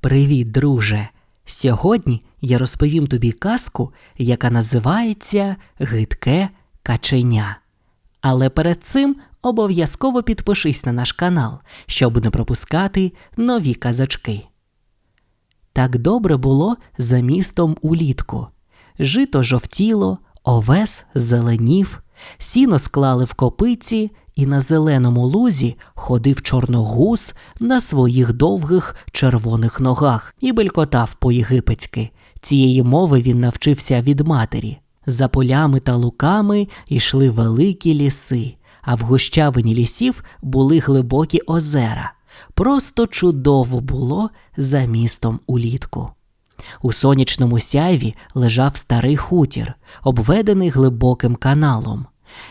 Привіт, друже! Сьогодні я розповім тобі казку, яка називається Гидке каченя. Але перед цим обов'язково підпишись на наш канал, щоб не пропускати нові казочки. Так добре було за містом улітку. Жито жовтіло, овес зеленів, сіно склали в копиці, і на зеленому лузі ходив чорногуз на своїх довгих червоних ногах і белькотав по-єгипетськи. Цієї мови він навчився від матері. За полями та луками йшли великі ліси, а в гущавині лісів були глибокі озера. Просто чудово було за містом улітку. У сонячному сяйві лежав старий хутір, обведений глибоким каналом.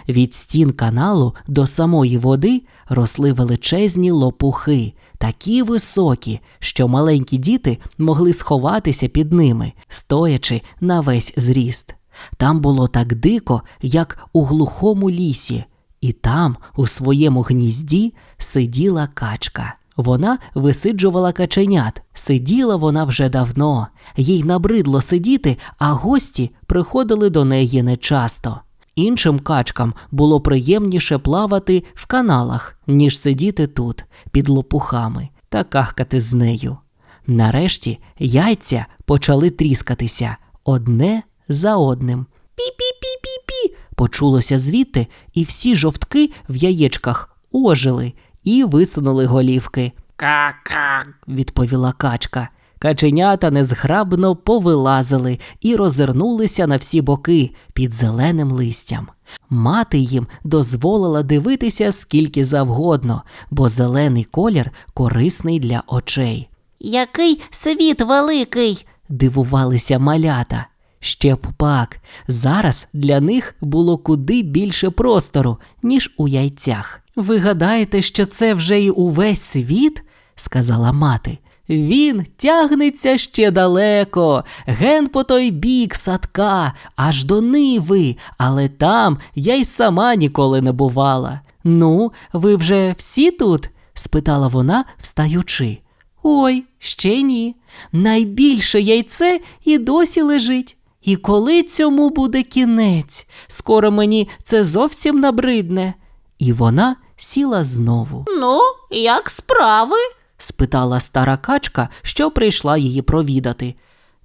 Від стін каналу до самої води росли величезні лопухи, такі високі, що маленькі діти могли сховатися під ними, стоячи на весь зріст. Там було так дико, як у глухому лісі, і там, у своєму гнізді, сиділа качка. Вона висиджувала каченят. Сиділа вона вже давно, їй набридло сидіти, а гості приходили до неї нечасто. Іншим качкам було приємніше плавати в каналах, ніж сидіти тут, під лопухами, та кахкати з нею. Нарешті яйця почали тріскатися одне за одним. Пі-пі-пі-пі-пі. Почулося звідти, і всі жовтки в яєчках ожили і висунули голівки. Ка-ка. Відповіла качка. Каченята незграбно повилазили і розвернулися на всі боки під зеленим листям. Мати їм дозволила дивитися скільки завгодно, бо зелений колір корисний для очей. Який світ великий. Дивувалися малята. Ще б пак, зараз для них було куди більше простору, ніж у яйцях. Ви гадаєте, що це вже й увесь світ? сказала мати. Він тягнеться ще далеко, ген по той бік садка, аж до ниви, але там я й сама ніколи не бувала. Ну, ви вже всі тут? спитала вона, встаючи. Ой, ще ні. Найбільше яйце і досі лежить. І коли цьому буде кінець? Скоро мені це зовсім набридне. І вона сіла знову. Ну, як справи? Спитала стара качка, що прийшла її провідати.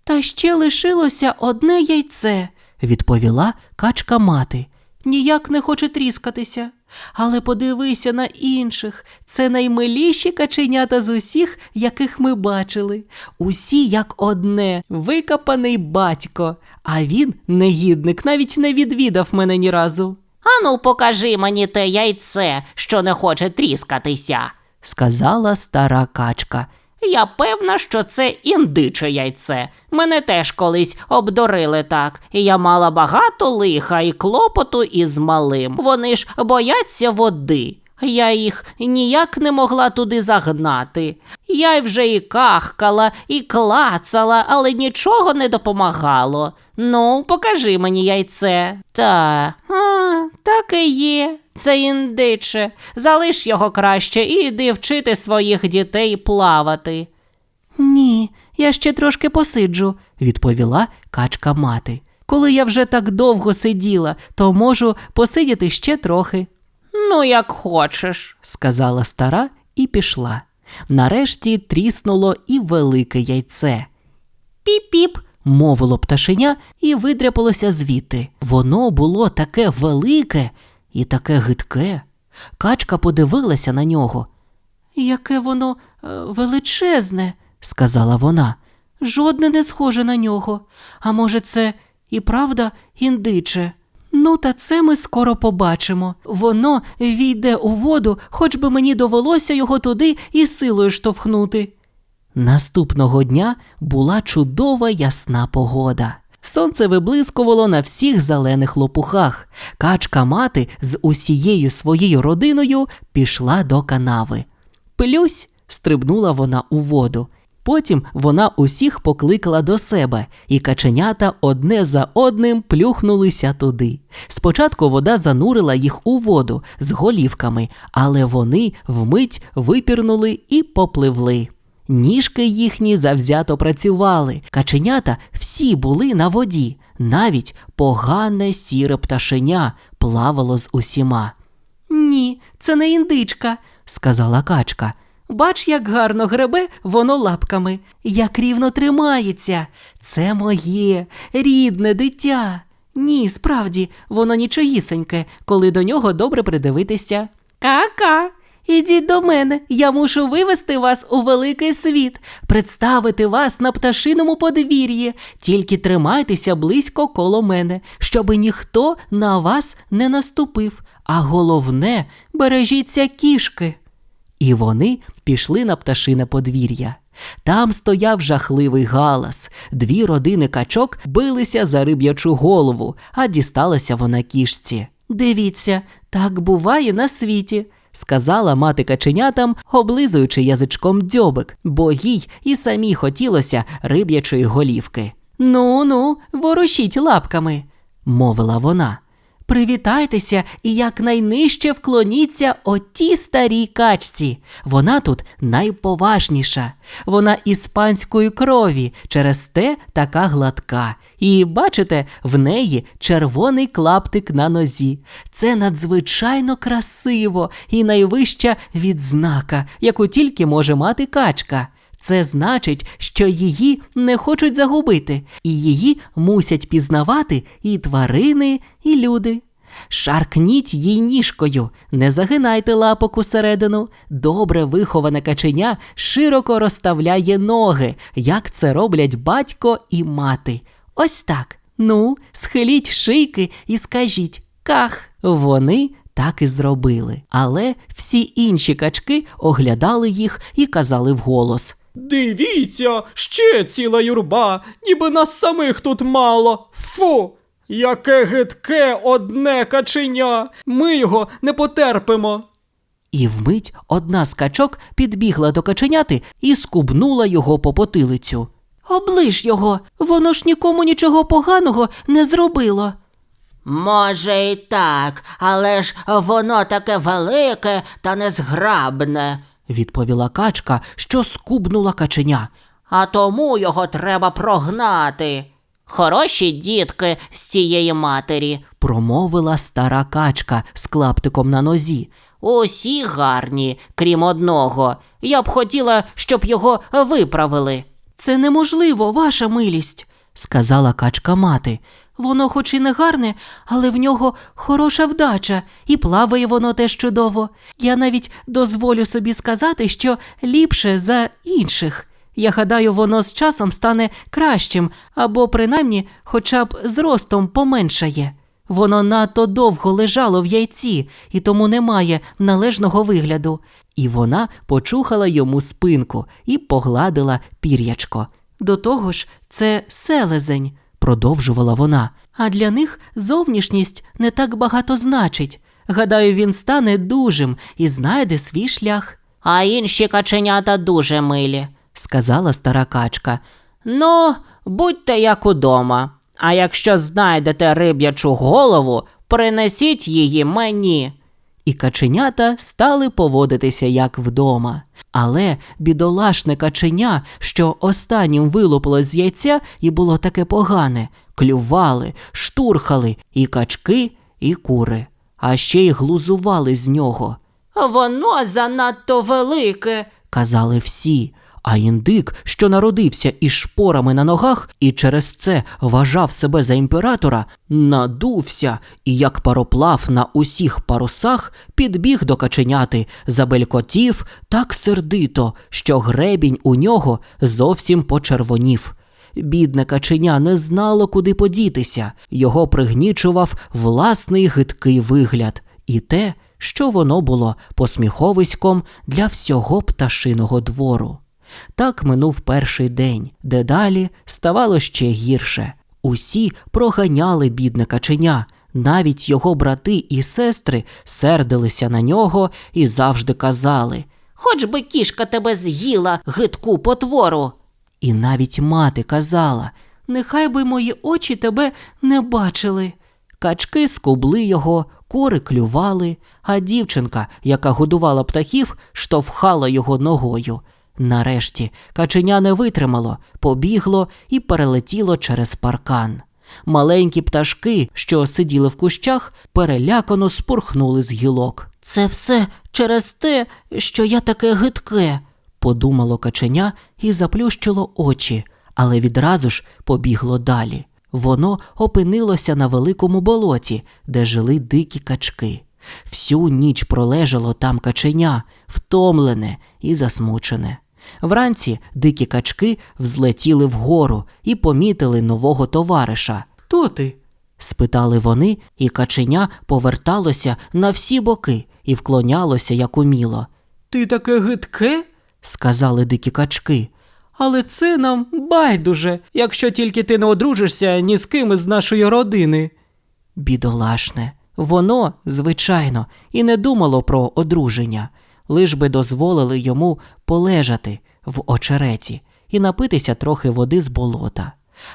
Та ще лишилося одне яйце, відповіла качка мати. Ніяк не хоче тріскатися. Але подивися на інших. Це наймиліші каченята з усіх, яких ми бачили. Усі як одне, викопаний батько. А він, негідник, навіть не відвідав мене ні разу, Ану, покажи мені те яйце, що не хоче тріскатися. Сказала стара качка. Я певна, що це індиче яйце. Мене теж колись обдурили так, я мала багато лиха і клопоту із малим. Вони ж бояться води. Я їх ніяк не могла туди загнати. Я й вже і кахкала, і клацала, але нічого не допомагало. Ну, покажи мені яйце. Та, а, так і є. Це індиче. Залиш його краще і йди вчити своїх дітей плавати. Ні, я ще трошки посиджу, відповіла качка мати. Коли я вже так довго сиділа, то можу посидіти ще трохи, Ну, як хочеш. сказала стара і пішла. Нарешті тріснуло і велике яйце. Піп-піп. Мовило пташеня і видряпалося звідти. Воно було таке велике і таке гидке. Качка подивилася на нього. Яке воно е, величезне, сказала вона. Жодне не схоже на нього. А може, це і правда індиче? Ну, та це ми скоро побачимо. Воно війде у воду, хоч би мені довелося його туди і силою штовхнути. Наступного дня була чудова ясна погода. Сонце виблискувало на всіх зелених лопухах. Качка мати з усією своєю родиною пішла до канави. Плюсь, стрибнула вона у воду. Потім вона усіх покликала до себе, і каченята одне за одним плюхнулися туди. Спочатку вода занурила їх у воду з голівками, але вони вмить випірнули і попливли. Ніжки їхні завзято працювали. Каченята всі були на воді. Навіть погане сіре пташеня плавало з усіма. Ні, це не індичка, сказала качка. Бач, як гарно гребе воно лапками, як рівно тримається. Це моє рідне дитя. Ні, справді, воно нічогісеньке, коли до нього добре придивитися. Ка-ка. Ідіть до мене, я мушу вивести вас у великий світ, представити вас на пташиному подвір'ї. Тільки тримайтеся близько коло мене, щоби ніхто на вас не наступив. А головне, бережіться кішки. І вони пішли на пташине подвір'я. Там стояв жахливий галас. Дві родини качок билися за риб'ячу голову, а дісталася вона кішці. Дивіться, так буває на світі, сказала мати каченятам, облизуючи язичком дзьобик, бо їй і самій хотілося риб'ячої голівки. Ну ну, ворушіть лапками, мовила вона. Привітайтеся і якнайнижче вклоніться отій старій качці. Вона тут найповажніша. Вона іспанської крові, через те така гладка. І бачите, в неї червоний клаптик на нозі. Це надзвичайно красиво і найвища відзнака, яку тільки може мати качка. Це значить, що її не хочуть загубити, і її мусять пізнавати і тварини, і люди. Шаркніть їй ніжкою, не загинайте лапок усередину. Добре виховане каченя широко розставляє ноги, як це роблять батько і мати. Ось так. Ну, схиліть шийки і скажіть ках. Вони так і зробили. Але всі інші качки оглядали їх і казали вголос. Дивіться, ще ціла юрба, ніби нас самих тут мало. Фу! Яке гидке одне каченя! Ми його не потерпимо. І вмить одна з качок підбігла до каченяти і скубнула його по потилицю. Оближ його, воно ж нікому нічого поганого не зробило. Може, і так, але ж воно таке велике та незграбне, відповіла качка, що скубнула каченя. а тому його треба прогнати. Хороші дітки з тієї матері. Промовила стара качка з клаптиком на нозі. Усі гарні, крім одного. Я б хотіла, щоб його виправили. Це неможливо, ваша милість, сказала качка мати. Воно хоч і не гарне, але в нього хороша вдача, і плаває воно теж чудово. Я навіть дозволю собі сказати, що ліпше за інших. Я гадаю, воно з часом стане кращим, або принаймні хоча б зростом поменшає. Воно надто довго лежало в яйці і тому не має належного вигляду. І вона почухала йому спинку і погладила пір'ячко. До того ж, це селезень, продовжувала вона. А для них зовнішність не так багато значить. Гадаю, він стане дужим і знайде свій шлях, А інші каченята дуже милі. сказала стара качка. Ну, будьте як удома. А якщо знайдете риб'ячу голову, принесіть її мені. І каченята стали поводитися як вдома. Але бідолашне каченя, що останнім вилупило з яйця і було таке погане, клювали, штурхали і качки, і кури, а ще й глузували з нього. Воно занадто велике. казали всі. А індик, що народився із шпорами на ногах і через це вважав себе за імператора, надувся і, як пароплав на усіх парусах, підбіг до каченяти, забелькотів так сердито, що гребінь у нього зовсім почервонів. Бідне каченя не знало, куди подітися, його пригнічував власний гидкий вигляд і те, що воно було посміховиськом для всього пташиного двору. Так минув перший день, де далі ставало ще гірше. Усі проганяли бідне каченя, навіть його брати і сестри сердилися на нього і завжди казали. Хоч би кішка тебе з'їла, гидку потвору. І навіть мати казала: Нехай би мої очі тебе не бачили. Качки скубли його, кури клювали, а дівчинка, яка годувала птахів, штовхала його ногою. Нарешті каченя не витримало, побігло і перелетіло через паркан. Маленькі пташки, що сиділи в кущах, перелякано спорхнули з гілок. Це все через те, що я таке гидке. Подумало каченя і заплющило очі, але відразу ж побігло далі. Воно опинилося на великому болоті, де жили дикі качки. Всю ніч пролежало там каченя, втомлене і засмучене. Вранці дикі качки взлетіли вгору і помітили нового товариша. Хто ти? спитали вони, і каченя поверталося на всі боки і вклонялося, як уміло. Ти таке гидке? сказали дикі качки. Але це нам байдуже, якщо тільки ти не одружишся ні з ким із нашої родини. Бідолашне, воно, звичайно, і не думало про одруження, лиш би дозволили йому полежати в очереті і напитися трохи води з болота.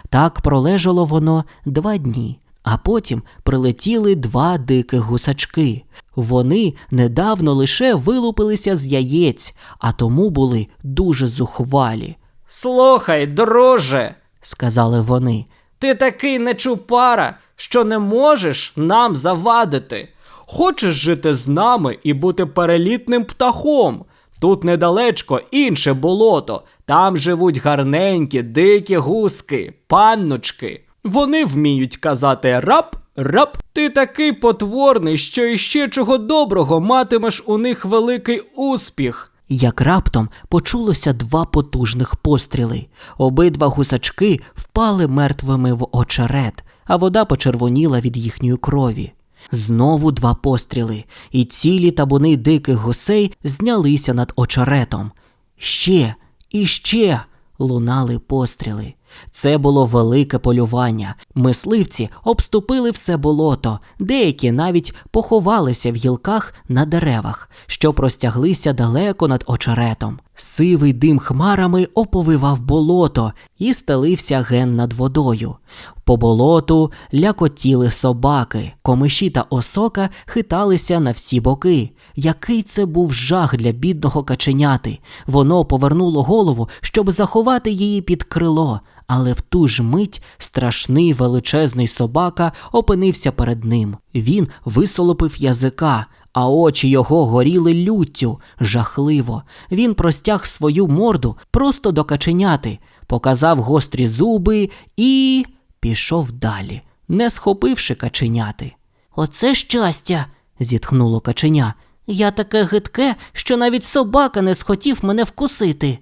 Так пролежало воно два дні, а потім прилетіли два диких гусачки. Вони недавно лише вилупилися з яєць, а тому були дуже зухвалі. Слухай, друже, Сказали вони. ти такий нечупара, що не можеш нам завадити. Хочеш жити з нами і бути перелітним птахом. Тут недалечко інше болото, там живуть гарненькі, дикі гуски, панночки. Вони вміють казати рап, рап. Ти такий потворний, що іще чого доброго матимеш у них великий успіх. Як раптом почулося два потужних постріли. Обидва гусачки впали мертвими в очерет, а вода почервоніла від їхньої крові. Знову два постріли, і цілі табуни диких гусей знялися над очеретом. Ще і ще лунали постріли. Це було велике полювання. Мисливці обступили все болото, деякі навіть поховалися в гілках на деревах, що простяглися далеко над очеретом. Сивий дим хмарами оповивав болото і стелився ген над водою. По болоту лякотіли собаки, комиші та осока хиталися на всі боки. Який це був жах для бідного каченяти. Воно повернуло голову, щоб заховати її під крило, але в ту ж мить страшний величезний собака опинився перед ним. Він висолопив язика, а очі його горіли люттю, жахливо. Він простяг свою морду просто до каченяти, показав гострі зуби і пішов далі, не схопивши каченяти. Оце щастя. Зітхнуло каченя. Я таке гидке, що навіть собака не схотів мене вкусити.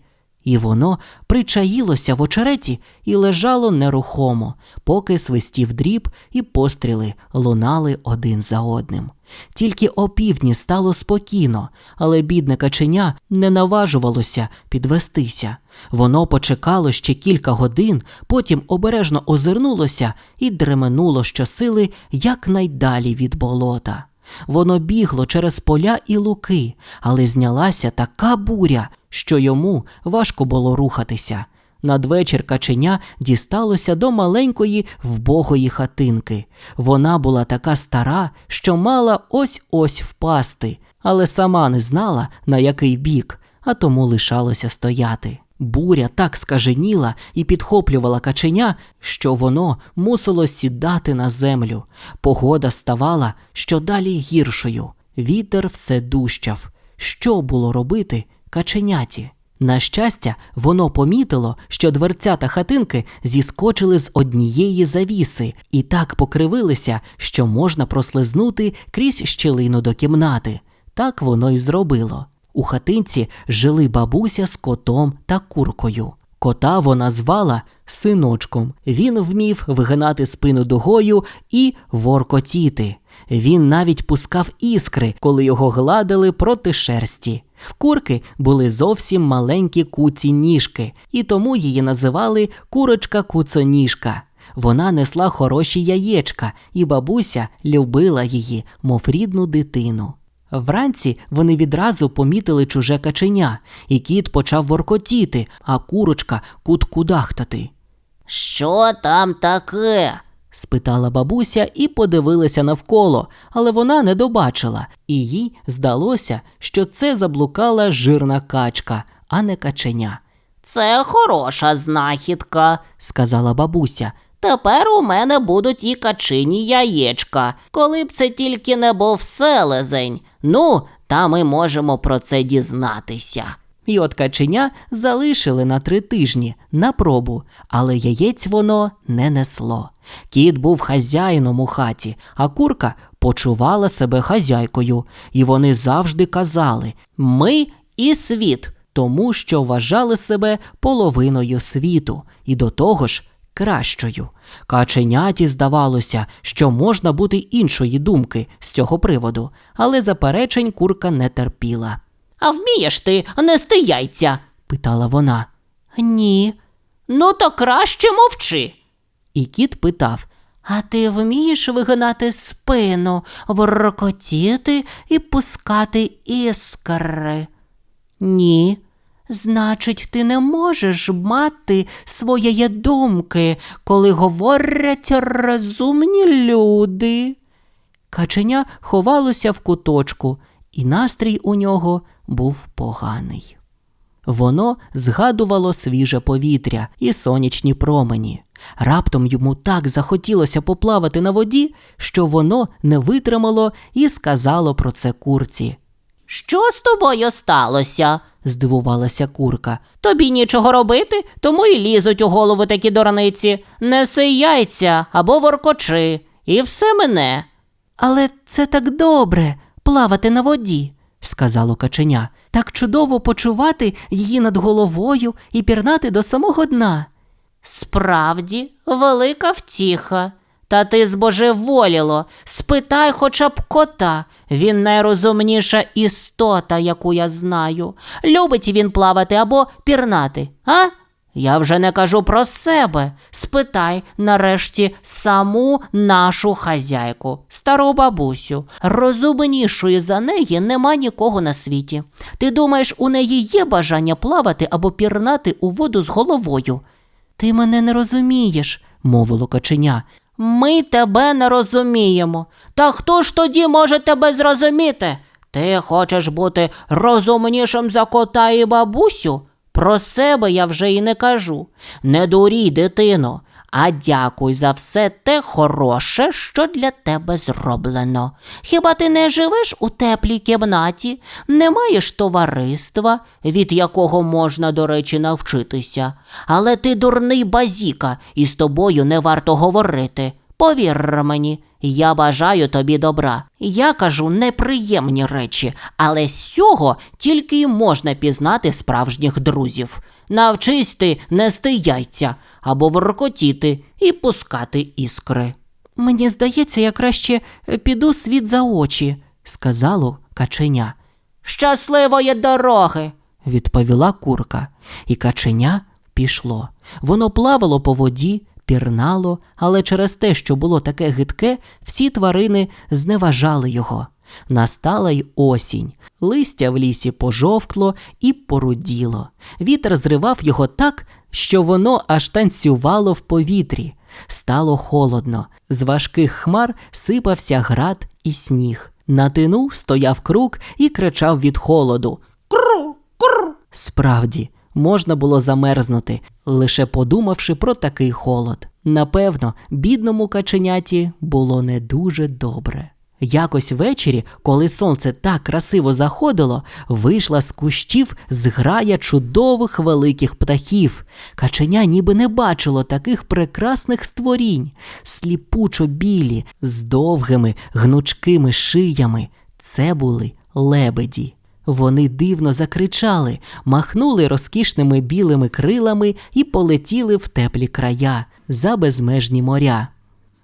І воно причаїлося в очереті і лежало нерухомо, поки свистів дріб і постріли лунали один за одним. Тільки опівдні стало спокійно, але бідне каченя не наважувалося підвестися. Воно почекало ще кілька годин, потім обережно озирнулося і дременуло щосили якнайдалі від болота. Воно бігло через поля і луки, але знялася така буря, що йому важко було рухатися. Надвечір каченя дісталося до маленької вбогої хатинки. Вона була така стара, що мала ось ось впасти, але сама не знала, на який бік, а тому лишалося стояти. Буря так скаженіла і підхоплювала каченя, що воно мусило сідати на землю. Погода ставала щодалі гіршою. Вітер все дужчав. Що було робити каченяті? На щастя, воно помітило, що дверцята хатинки зіскочили з однієї завіси і так покривилися, що можна прослизнути крізь щілину до кімнати. Так воно й зробило. У хатинці жили бабуся з котом та куркою. Кота вона звала синочком. Він вмів вигинати спину дугою і воркотіти. Він навіть пускав іскри, коли його гладили проти шерсті. В курки були зовсім маленькі куці ніжки, і тому її називали курочка куцоніжка. Вона несла хороші яєчка, і бабуся любила її, мов рідну дитину. Вранці вони відразу помітили чуже каченя, і кіт почав воркотіти, а курочка куткудахтати. Що там таке? спитала бабуся і подивилася навколо, але вона не добачила, і їй здалося, що це заблукала жирна качка, а не каченя. Це хороша знахідка, Сказала бабуся. Тепер у мене будуть і качині яєчка, коли б це тільки не був селезень. Ну, та ми можемо про це дізнатися. І от каченя залишили на три тижні на пробу, але яєць воно не несло. Кіт був хазяїном у хаті, а курка почувала себе хазяйкою, і вони завжди казали Ми і світ, тому що вважали себе половиною світу, і до того ж кращою. Каченяті здавалося, що можна бути іншої думки з цього приводу, але заперечень курка не терпіла. А вмієш ти нести яйця? питала вона. Ні. Ну то краще мовчи. І кіт питав: А ти вмієш вигинати спину, воркотіти і пускати іскри? Ні. Значить, ти не можеш мати своєї думки, коли говорять розумні люди. Каченя ховалося в куточку, і настрій у нього був поганий. Воно згадувало свіже повітря і сонячні промені. Раптом йому так захотілося поплавати на воді, що воно не витримало і сказало про це курці. Що з тобою сталося? Здивувалася курка. Тобі нічого робити, тому й лізуть у голову такі дурниці. Неси яйця або воркочи, і все мене. Але це так добре плавати на воді, сказало каченя. Так чудово почувати її над головою і пірнати до самого дна. Справді, велика втіха. Та ти збожеволіло, спитай хоча б кота. Він найрозумніша істота, яку я знаю. Любить він плавати або пірнати, а? Я вже не кажу про себе. Спитай, нарешті, саму нашу хазяйку, стару бабусю. Розумнішої за неї нема нікого на світі. Ти думаєш, у неї є бажання плавати або пірнати у воду з головою? Ти мене не розумієш, мовило каченя. Ми тебе не розуміємо. Та хто ж тоді може тебе зрозуміти? Ти хочеш бути розумнішим за кота і бабусю? Про себе я вже і не кажу. Не дурій, дитино, а дякуй за все те хороше, що для тебе зроблено. Хіба ти не живеш у теплій кімнаті, не маєш товариства, від якого можна, до речі, навчитися. Але ти дурний базіка, і з тобою не варто говорити. Повір мені, я бажаю тобі добра. Я кажу неприємні речі, але з цього тільки й можна пізнати справжніх друзів. Навчись ти нести яйця або воркотіти і пускати іскри. Мені здається, я краще е, піду світ за очі, сказало каченя. Щасливої дороги! відповіла курка, і каченя пішло. Воно плавало по воді, пірнало, але через те, що було таке гидке, всі тварини зневажали його. Настала й осінь. Листя в лісі пожовкло і поруділо. Вітер зривав його так, що воно аж танцювало в повітрі. Стало холодно. З важких хмар сипався град і сніг. На тину стояв крук і кричав від холоду. Кру, кру. Справді, можна було замерзнути, лише подумавши про такий холод. Напевно, бідному каченяті було не дуже добре. Якось ввечері, коли сонце так красиво заходило, вийшла з кущів зграя чудових великих птахів. Каченя ніби не бачило таких прекрасних створінь, сліпучо білі, з довгими гнучкими шиями. Це були лебеді. Вони дивно закричали, махнули розкішними білими крилами і полетіли в теплі края за безмежні моря.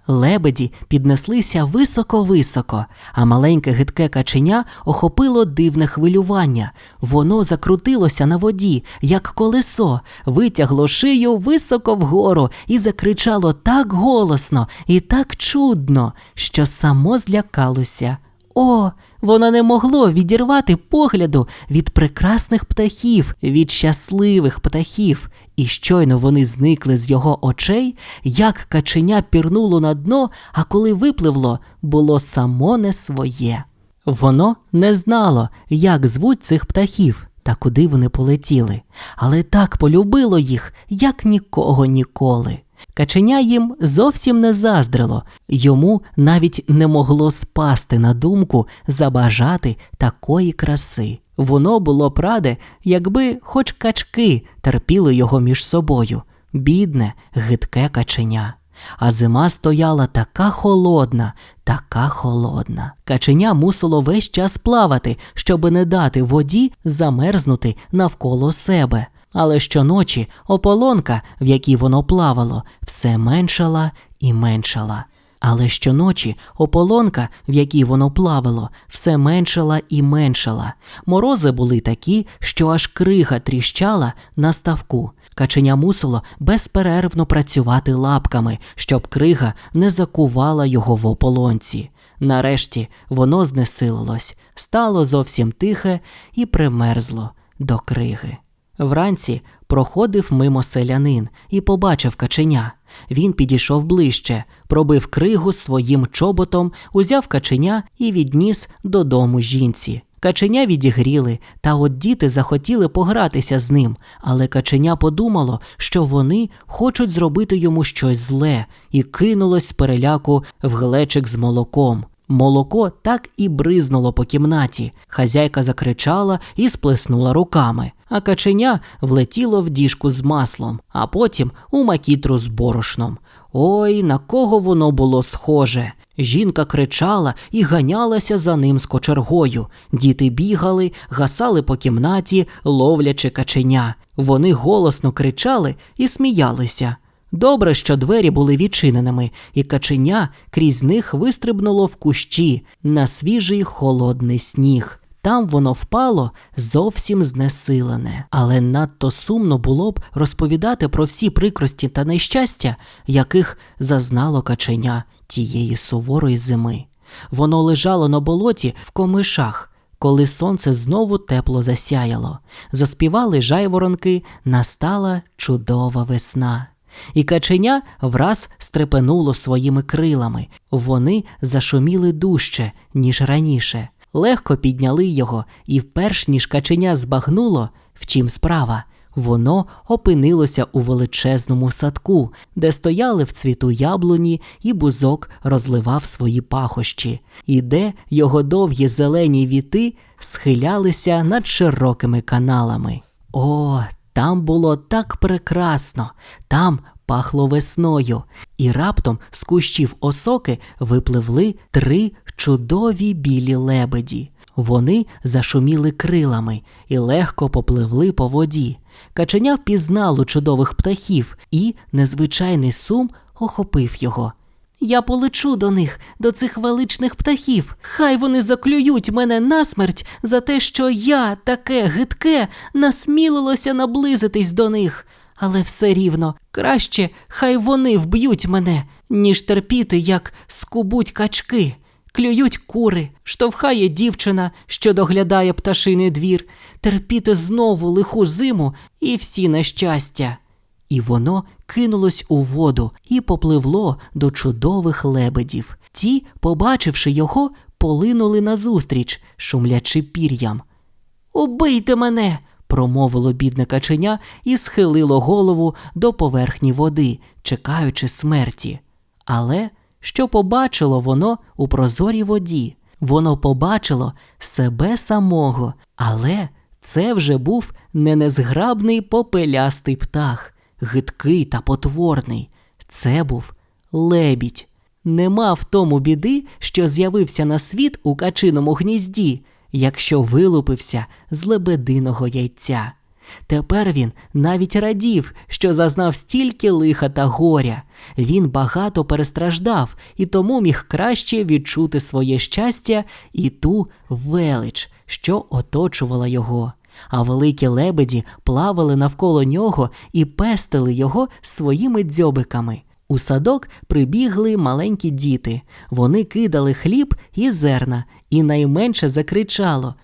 Лебеді піднеслися високо-високо, а маленьке гидке каченя охопило дивне хвилювання. Воно закрутилося на воді, як колесо, витягло шию високо вгору і закричало так голосно і так чудно, що само злякалося. О, воно не могло відірвати погляду від прекрасних птахів, від щасливих птахів, і щойно вони зникли з його очей, як каченя пірнуло на дно, а коли випливло, було само не своє. Воно не знало, як звуть цих птахів, та куди вони полетіли, але так полюбило їх, як нікого ніколи. Каченя їм зовсім не заздрило, йому навіть не могло спасти на думку забажати такої краси. Воно було б раде, якби хоч качки терпіли його між собою, бідне, гидке каченя. А зима стояла така холодна, така холодна. Каченя мусило весь час плавати, щоби не дати воді замерзнути навколо себе. Але щоночі ополонка, в якій воно плавало, все меншала і меншала. Але щоночі ополонка, в якій воно плавало, все меншала і меншала. Морози були такі, що аж крига тріщала на ставку. Каченя мусило безперервно працювати лапками, щоб крига не закувала його в ополонці. Нарешті воно знесилилось, стало зовсім тихе і примерзло до криги. Вранці проходив мимо селянин і побачив каченя. Він підійшов ближче, пробив кригу своїм чоботом, узяв каченя і відніс додому жінці. Каченя відігріли, та от діти захотіли погратися з ним, але каченя подумало, що вони хочуть зробити йому щось зле, і кинулось з переляку в глечик з молоком. Молоко так і бризнуло по кімнаті. Хазяйка закричала і сплеснула руками, а каченя влетіло в діжку з маслом, а потім у макітру з борошном. Ой, на кого воно було схоже. Жінка кричала і ганялася за ним з кочергою. Діти бігали, гасали по кімнаті, ловлячи каченя. Вони голосно кричали і сміялися. Добре, що двері були відчиненими, і каченя крізь них вистрибнуло в кущі на свіжий холодний сніг. Там воно впало зовсім знесилене, але надто сумно було б розповідати про всі прикрості та нещастя, яких зазнало каченя тієї суворої зими. Воно лежало на болоті в комишах, коли сонце знову тепло засяяло. Заспівали жайворонки, настала чудова весна. І каченя враз стрепенуло своїми крилами. Вони зашуміли дужче, ніж раніше. Легко підняли його, і вперш ніж каченя збагнуло, в чим справа. Воно опинилося у величезному садку, де стояли в цвіту яблуні, і бузок розливав свої пахощі, і де його довгі зелені віти схилялися над широкими каналами. О, там було так прекрасно, там пахло весною, і раптом з кущів осоки випливли три чудові білі лебеді. Вони зашуміли крилами і легко попливли по воді. Каченя впізнало чудових птахів, і незвичайний сум охопив його. Я полечу до них, до цих величних птахів. Хай вони заклюють мене насмерть за те, що я, таке гидке, насмілилося наблизитись до них. Але все рівно краще хай вони вб'ють мене, ніж терпіти, як скубуть качки. Клюють кури, штовхає дівчина, що доглядає пташиний двір, терпіти знову лиху зиму і всі нещастя. І воно кинулось у воду і попливло до чудових лебедів. Ті, побачивши його, полинули назустріч, шумлячи пір'ям. Убийте мене! промовило бідне каченя і схилило голову до поверхні води, чекаючи смерті. Але що побачило воно у прозорій воді? Воно побачило себе самого, але це вже був не незграбний попелястий птах, гидкий та потворний. Це був лебідь. Нема в тому біди, що з'явився на світ у качиному гнізді, якщо вилупився з лебединого яйця. Тепер він навіть радів, що зазнав стільки лиха та горя. Він багато перестраждав і тому міг краще відчути своє щастя і ту велич, що оточувала його. А великі лебеді плавали навколо нього і пестили його своїми дзьобиками. У садок прибігли маленькі діти. Вони кидали хліб і зерна, і найменше закричало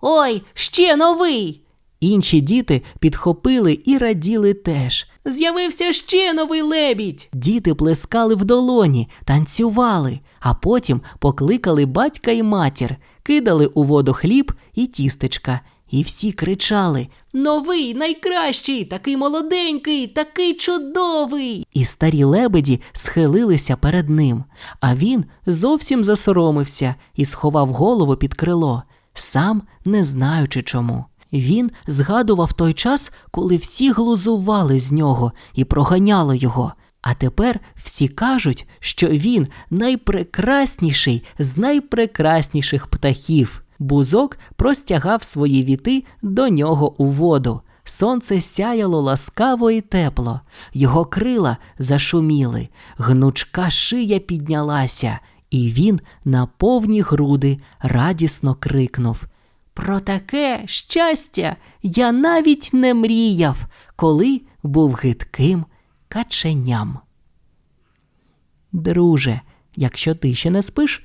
Ой, ще новий! Інші діти підхопили і раділи теж. З'явився ще новий лебідь. Діти плескали в долоні, танцювали, а потім покликали батька і матір, кидали у воду хліб і тістечка і всі кричали Новий, найкращий, такий молоденький, такий чудовий. І старі лебеді схилилися перед ним, а він зовсім засоромився і сховав голову під крило, сам не знаючи чому. Він згадував той час, коли всі глузували з нього і проганяли його. А тепер всі кажуть, що він найпрекрасніший з найпрекрасніших птахів. Бузок простягав свої віти до нього у воду. Сонце сяяло ласкаво і тепло, його крила зашуміли, гнучка шия піднялася, і він на повні груди радісно крикнув. Про таке щастя я навіть не мріяв, коли був гидким каченям. Друже, якщо ти ще не спиш,